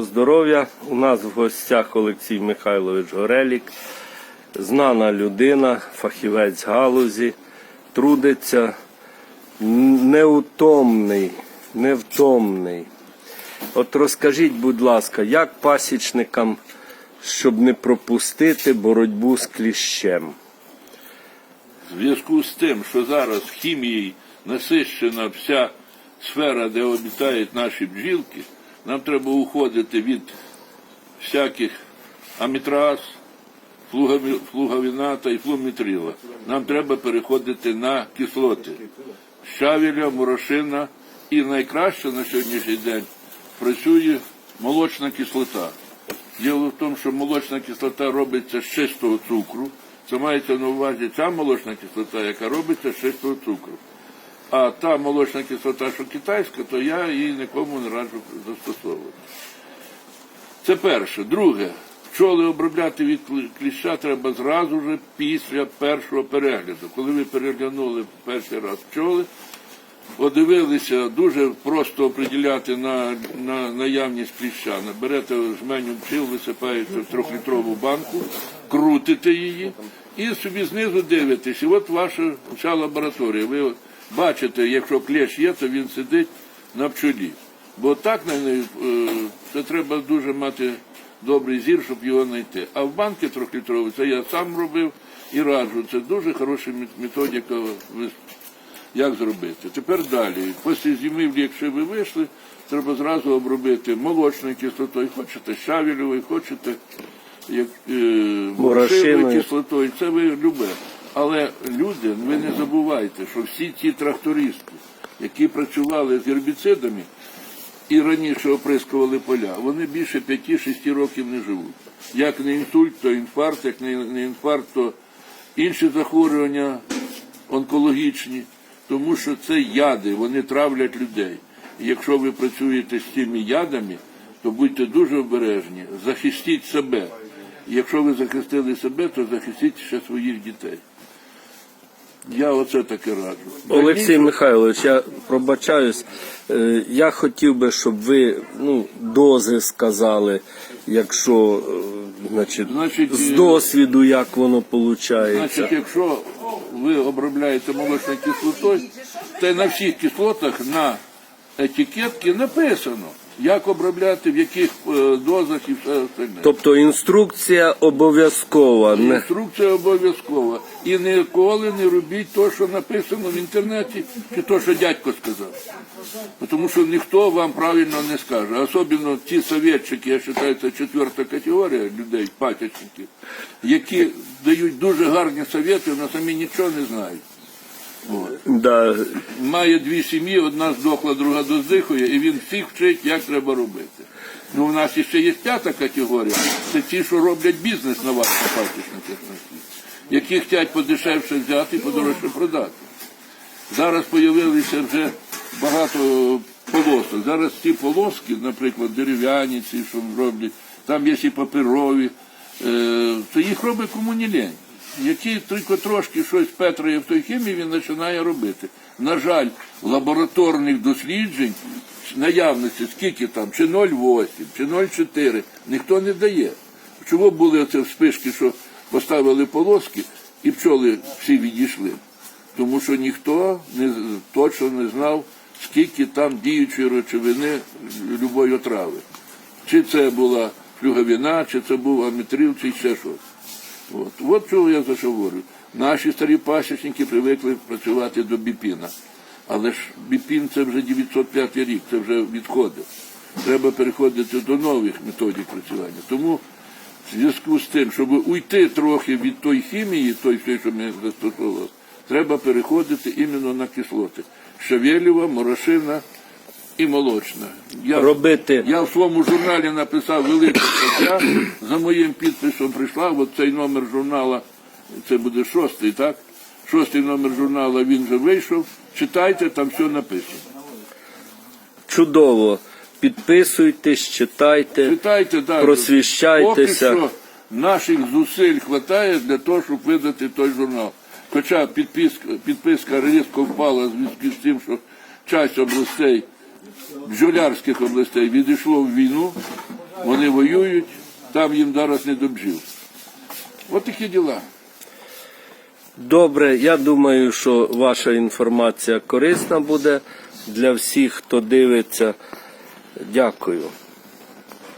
Здоров'я. У нас в гостях Олексій Михайлович Горелік, знана людина, фахівець галузі, трудиться, неутомний, невтомний. От розкажіть, будь ласка, як пасічникам, щоб не пропустити боротьбу з кліщем? В зв'язку з тим, що зараз хімією насищена вся сфера, де обітають наші бджілки, нам треба уходити від всяких амітраз, флугаві- флугавіната і флумітрила. Нам треба переходити на кислоти. Щавеля, морошина і найкраще на сьогоднішній день працює молочна кислота. Діло в тому, що молочна кислота робиться з чистого цукру. Це мається на увазі ця молочна кислота, яка робиться з чистого цукру. А та молочна кислота, що китайська, то я її нікому не раджу застосовувати. Це перше. Друге, пчоли обробляти від кліща треба зразу ж після першого перегляду. Коли ви переглянули перший раз пчоли, подивилися, дуже просто оприділяти на, на наявність кліща. Берете жменю пчіл, висипаєте в трьохлітрову банку, крутите її і собі знизу дивитесь. І от ваша ця лабораторія. Ви бачите, якщо кліщ є, то він сидить на пчолі. Бо так на неї, е, це треба дуже мати добрий зір, щоб його знайти. А в банки трьохлітрові, це я сам робив і раджу. Це дуже хороша методика як зробити. Тепер далі. Після зимівлі, якщо ви вийшли, треба зразу обробити молочною кислотою, хочете щавелевою, хочете як, е, кислотою. Це ви любе. Але люди, ви не забувайте, що всі ті трактористи, які працювали з гербіцидами і раніше оприскували поля, вони більше 5-6 років не живуть. Як не інсульт, то інфаркт, як не інфаркт, то інші захворювання онкологічні, тому що це яди, вони травлять людей. І якщо ви працюєте з цими ядами, то будьте дуже обережні, захистіть себе. І якщо ви захистили себе, то захистіть ще своїх дітей. Я оце таке раджу. Олексій Михайлович, я пробачаюсь. Е, Я хотів би, щоб ви ну, дози сказали, якщо е, значить, Значить, з е, досвіду, як воно виходить. Значить, якщо ви обробляєте молочною кислотою, то на всіх кислотах на етикетці написано, як обробляти, в яких е, дозах і все остальне. Тобто інструкція обов'язкова. Інструкція обов'язкова. І ніколи не робіть те, що написано в інтернеті, чи те, що дядько сказав. Тому що ніхто вам правильно не скаже. Особливо ті советчики, я вважаю, це четверта категорія людей, патячників, які дають дуже гарні совєти, але самі нічого не знають. Да. Має дві сім'ї, одна здохла, друга доздихує, і він всіх вчить, як треба робити. Ну, у нас ще є п'ята категорія, це ті, що роблять бізнес на вас, на які хочуть подешевше взяти і подорожче продати. Зараз з'явилися вже багато полосок. Зараз ці полоски, наприклад, дерев'яні, ці, що роблять, там є і паперові, е, то їх робить кому. Які тільки трошки щось петрає в той хімії, він починає робити. На жаль, лабораторних досліджень наявності, скільки там, чи 0,8, чи 0,4, ніхто не дає. Чого були оце вспишки, що поставили полоски і пчоли всі відійшли? Тому що ніхто не точно не знав, скільки там діючої речовини любої отрави. Чи це була флюгавіна, чи це був амітрил, чи ще щось. От. От чого я за що говорю. Наші старі пасічники привикли працювати до біпіна. Але ж біпін це вже 905 рік, це вже відходить. Треба переходити до нових методик працювання. Тому в зв'язку з тим, щоб уйти трохи від тої хімії, той, що ми застосовували, треба переходити іменно на кислоти. Шавелєва, морошина і молочна. Я, Робити. я в своєму журналі написав велику стаття, за моїм підписом прийшла, от цей номер журнала, це буде шостий, так? Шостий номер журнала він вже вийшов. Читайте, там все написано. Чудово. Підписуйтесь, читайте. Читайте далі. Просвіщайтеся. Поки що наших зусиль вистачає для того, щоб видати той журнал. Хоча підписка, підписка різко впала в зв'язку з тим, що часть областей, бджолярських областей відійшло в війну, Вони воюють, там їм зараз не до бджіл. От такі діла. Добре, я думаю, що ваша інформація корисна буде для всіх, хто дивиться. Дякую.